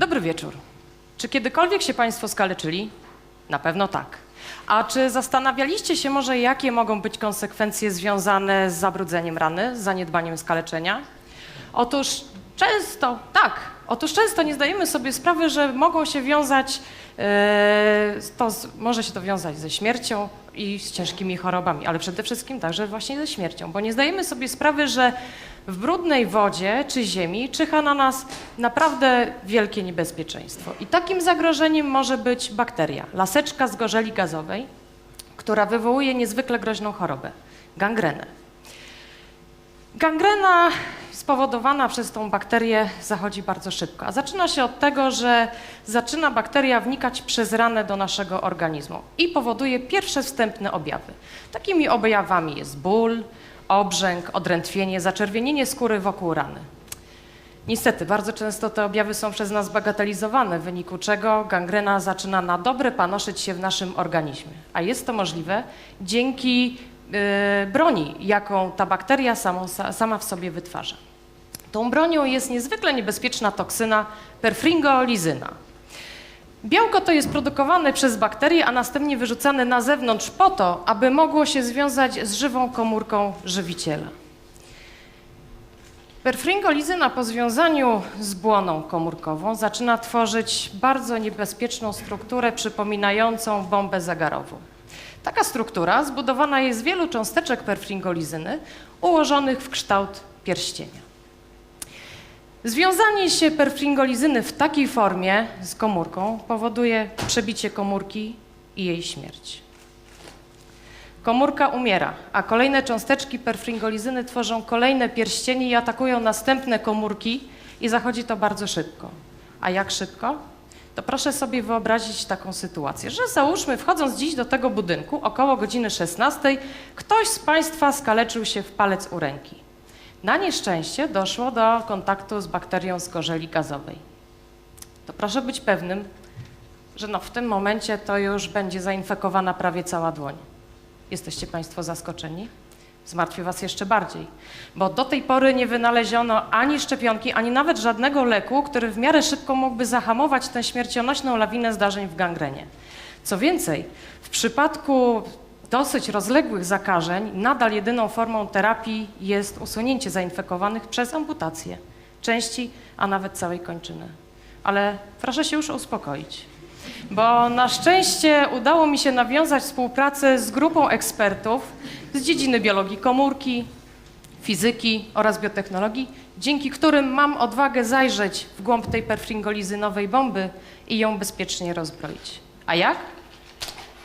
Dobry wieczór. Czy kiedykolwiek się Państwo skaleczyli? Na pewno tak. A czy zastanawialiście się może, jakie mogą być konsekwencje związane z zabrudzeniem rany, z zaniedbaniem skaleczenia? Otóż często, tak, otóż często nie zdajemy sobie sprawy, że mogą się wiązać, e, to może się to wiązać ze śmiercią i z ciężkimi chorobami, ale przede wszystkim także właśnie ze śmiercią, bo nie zdajemy sobie sprawy, że w brudnej wodzie czy ziemi czyha na nas naprawdę wielkie niebezpieczeństwo. I takim zagrożeniem może być bakteria, laseczka z gorzeli gazowej, która wywołuje niezwykle groźną chorobę gangrenę. Gangrena spowodowana przez tą bakterię zachodzi bardzo szybko. A zaczyna się od tego, że zaczyna bakteria wnikać przez ranę do naszego organizmu i powoduje pierwsze wstępne objawy. Takimi objawami jest ból, obrzęk, odrętwienie, zaczerwienienie skóry wokół rany. Niestety, bardzo często te objawy są przez nas bagatelizowane, w wyniku czego gangrena zaczyna na dobre panoszyć się w naszym organizmie. A jest to możliwe dzięki y, broni, jaką ta bakteria samą, sa- sama w sobie wytwarza. Tą bronią jest niezwykle niebezpieczna toksyna perfringolizyna. Białko to jest produkowane przez bakterie, a następnie wyrzucane na zewnątrz po to, aby mogło się związać z żywą komórką żywiciela. Perfringolizyna po związaniu z błoną komórkową zaczyna tworzyć bardzo niebezpieczną strukturę przypominającą bombę zegarową. Taka struktura zbudowana jest z wielu cząsteczek perfringolizyny ułożonych w kształt pierścienia. Związanie się perfringolizyny w takiej formie z komórką powoduje przebicie komórki i jej śmierć. Komórka umiera, a kolejne cząsteczki perfringolizyny tworzą kolejne pierścienie i atakują następne komórki i zachodzi to bardzo szybko. A jak szybko? To proszę sobie wyobrazić taką sytuację, że załóżmy, wchodząc dziś do tego budynku, około godziny 16, ktoś z Państwa skaleczył się w palec u ręki. Na nieszczęście doszło do kontaktu z bakterią z gorzeli gazowej. To proszę być pewnym, że no w tym momencie to już będzie zainfekowana prawie cała dłoń. Jesteście Państwo zaskoczeni? Zmartwi Was jeszcze bardziej, bo do tej pory nie wynaleziono ani szczepionki, ani nawet żadnego leku, który w miarę szybko mógłby zahamować tę śmiercionośną lawinę zdarzeń w gangrenie. Co więcej, w przypadku dosyć rozległych zakażeń, nadal jedyną formą terapii jest usunięcie zainfekowanych przez amputację części, a nawet całej kończyny. Ale proszę się już uspokoić bo na szczęście udało mi się nawiązać współpracę z grupą ekspertów z dziedziny biologii komórki, fizyki oraz biotechnologii, dzięki którym mam odwagę zajrzeć w głąb tej perfringolizynowej bomby i ją bezpiecznie rozbroić. A jak?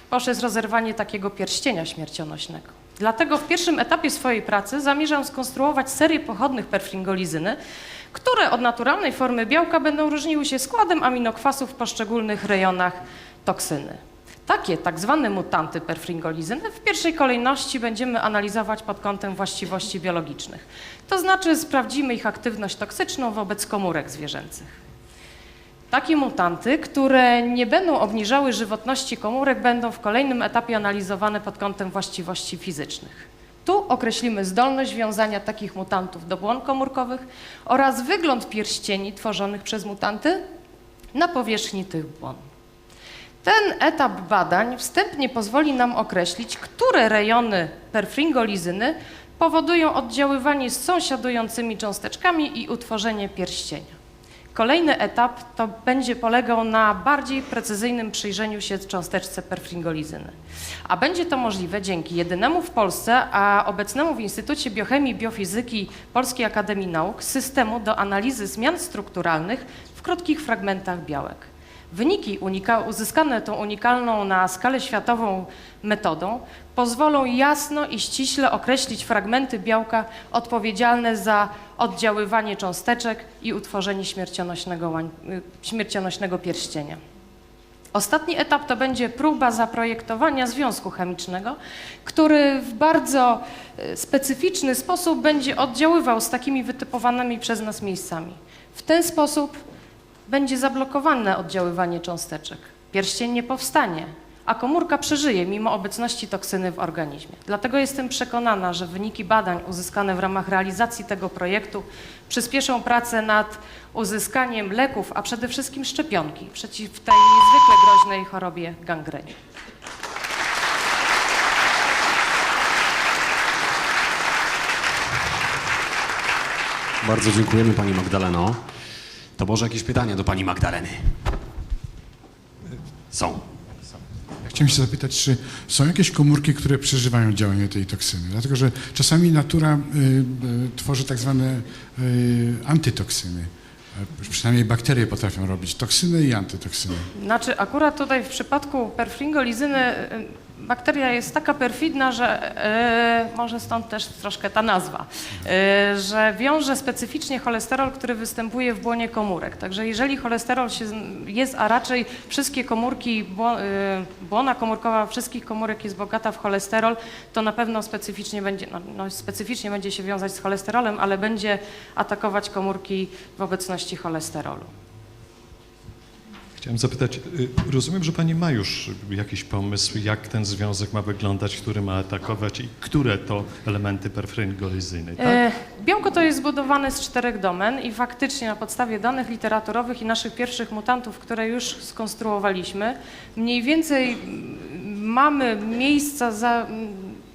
Poprzez rozerwanie takiego pierścienia śmiercionośnego. Dlatego w pierwszym etapie swojej pracy zamierzam skonstruować serię pochodnych perfringolizyny, które od naturalnej formy białka będą różniły się składem aminokwasów w poszczególnych rejonach toksyny. Takie tak zwane mutanty perfringolizyny w pierwszej kolejności będziemy analizować pod kątem właściwości biologicznych. To znaczy sprawdzimy ich aktywność toksyczną wobec komórek zwierzęcych. Takie mutanty, które nie będą obniżały żywotności komórek, będą w kolejnym etapie analizowane pod kątem właściwości fizycznych. Tu określimy zdolność wiązania takich mutantów do błon komórkowych oraz wygląd pierścieni tworzonych przez mutanty na powierzchni tych błon. Ten etap badań wstępnie pozwoli nam określić, które rejony perfringolizyny powodują oddziaływanie z sąsiadującymi cząsteczkami i utworzenie pierścienia. Kolejny etap to będzie polegał na bardziej precyzyjnym przyjrzeniu się cząsteczce perfringolizyny. A będzie to możliwe dzięki jedynemu w Polsce, a obecnemu w Instytucie Biochemii i Biofizyki Polskiej Akademii Nauk systemu do analizy zmian strukturalnych w krótkich fragmentach białek. Wyniki uzyskane tą unikalną na skalę światową metodą pozwolą jasno i ściśle określić fragmenty białka odpowiedzialne za oddziaływanie cząsteczek i utworzenie śmiercionośnego, y, śmiercionośnego pierścienia. Ostatni etap to będzie próba zaprojektowania związku chemicznego, który w bardzo e, specyficzny sposób będzie oddziaływał z takimi wytypowanymi przez nas miejscami. W ten sposób będzie zablokowane oddziaływanie cząsteczek. Pierścień nie powstanie, a komórka przeżyje mimo obecności toksyny w organizmie. Dlatego jestem przekonana, że wyniki badań uzyskane w ramach realizacji tego projektu przyspieszą pracę nad uzyskaniem leków, a przede wszystkim szczepionki przeciw tej niezwykle groźnej chorobie gangrenie. Bardzo dziękujemy Pani Magdaleno. To może jakieś pytania do Pani Magdaleny? Są. Chciałem się zapytać, czy są jakieś komórki, które przeżywają działanie tej toksyny? Dlatego, że czasami natura y, y, tworzy tak zwane y, antytoksyny. E, Przynajmniej bakterie potrafią robić toksyny i antytoksyny. Znaczy, akurat tutaj w przypadku perfringolizyny y, bakteria jest taka perfidna, że y, może stąd też troszkę ta nazwa, y, że wiąże specyficznie cholesterol, który występuje w błonie komórek. Także jeżeli cholesterol się, jest, a raczej wszystkie komórki, y, błona komórkowa wszystkich komórek jest bogata w cholesterol, to na pewno specyficznie będzie, no, no, specyficznie będzie się wiązać z cholesterolem, ale będzie atakować komórki w obecności cholesterolu. Chciałem zapytać, y, rozumiem, że Pani ma już jakiś pomysł, jak ten związek ma wyglądać, który ma atakować i które to elementy perfringolizyny, tak? E, Białko to jest zbudowane z czterech domen i faktycznie na podstawie danych literaturowych i naszych pierwszych mutantów, które już skonstruowaliśmy, mniej więcej mamy miejsca, za,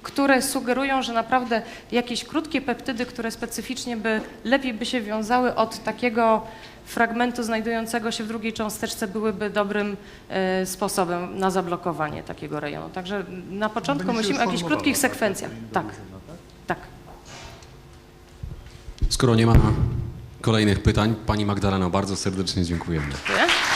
które sugerują, że naprawdę jakieś krótkie peptydy, które specyficznie by lepiej by się wiązały od takiego fragmentu znajdującego się w drugiej cząsteczce byłyby dobrym e, sposobem na zablokowanie takiego rejonu. Także na początku musimy o jakichś krótkich taka sekwencjach. Tak, tak. Skoro nie ma kolejnych pytań, Pani Magdaleno, bardzo serdecznie dziękujemy. Dziękuję.